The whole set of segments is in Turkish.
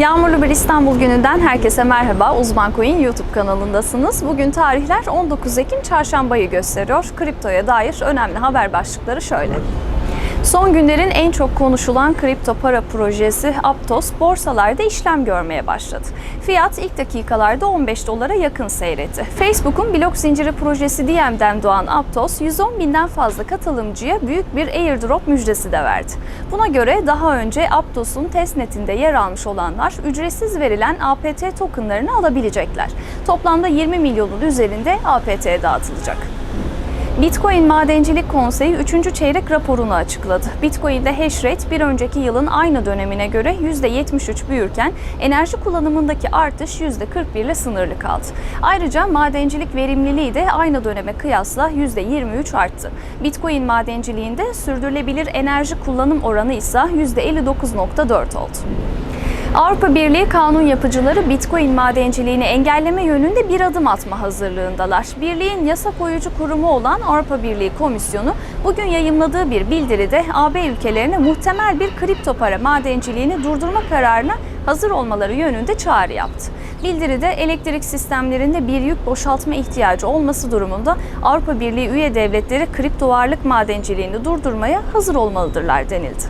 Yağmurlu bir İstanbul gününden herkese merhaba. Uzman Coin YouTube kanalındasınız. Bugün tarihler 19 Ekim çarşambayı gösteriyor. Kriptoya dair önemli haber başlıkları şöyle. Son günlerin en çok konuşulan kripto para projesi Aptos borsalarda işlem görmeye başladı. Fiyat ilk dakikalarda 15 dolara yakın seyretti. Facebook'un blok zinciri projesi DM'den doğan Aptos 110 binden fazla katılımcıya büyük bir airdrop müjdesi de verdi. Buna göre daha önce Aptos'un testnetinde yer almış olanlar ücretsiz verilen APT tokenlarını alabilecekler. Toplamda 20 milyonun üzerinde APT dağıtılacak. Bitcoin Madencilik Konseyi 3. çeyrek raporunu açıkladı. Bitcoin'de hash rate bir önceki yılın aynı dönemine göre %73 büyürken enerji kullanımındaki artış %41 ile sınırlı kaldı. Ayrıca madencilik verimliliği de aynı döneme kıyasla %23 arttı. Bitcoin madenciliğinde sürdürülebilir enerji kullanım oranı ise %59.4 oldu. Avrupa Birliği kanun yapıcıları Bitcoin madenciliğini engelleme yönünde bir adım atma hazırlığındalar. Birliğin yasa koyucu kurumu olan Avrupa Birliği Komisyonu bugün yayımladığı bir bildiride AB ülkelerine muhtemel bir kripto para madenciliğini durdurma kararına hazır olmaları yönünde çağrı yaptı. Bildiride elektrik sistemlerinde bir yük boşaltma ihtiyacı olması durumunda Avrupa Birliği üye devletleri kripto varlık madenciliğini durdurmaya hazır olmalıdırlar denildi.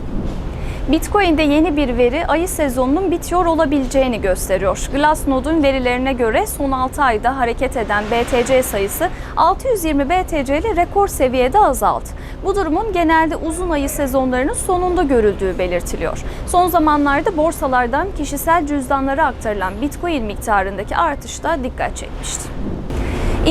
Bitcoin'de yeni bir veri ayı sezonunun bitiyor olabileceğini gösteriyor. Glassnode'un verilerine göre son 6 ayda hareket eden BTC sayısı 620 BTC ile rekor seviyede azaldı. Bu durumun genelde uzun ayı sezonlarının sonunda görüldüğü belirtiliyor. Son zamanlarda borsalardan kişisel cüzdanlara aktarılan Bitcoin miktarındaki artış da dikkat çekmişti.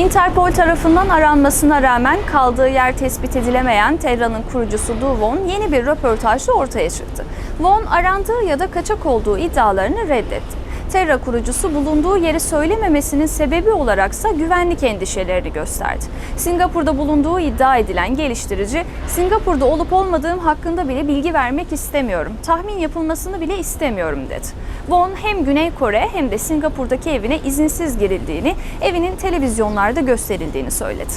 Interpol tarafından aranmasına rağmen kaldığı yer tespit edilemeyen Terra'nın kurucusu Du Won yeni bir röportajda ortaya çıktı. Won arandığı ya da kaçak olduğu iddialarını reddetti. Terra kurucusu bulunduğu yeri söylememesinin sebebi olaraksa güvenlik endişelerini gösterdi. Singapur'da bulunduğu iddia edilen geliştirici, Singapur'da olup olmadığım hakkında bile bilgi vermek istemiyorum, tahmin yapılmasını bile istemiyorum dedi. Won hem Güney Kore hem de Singapur'daki evine izinsiz girildiğini, evinin televizyonlarda gösterildiğini söyledi.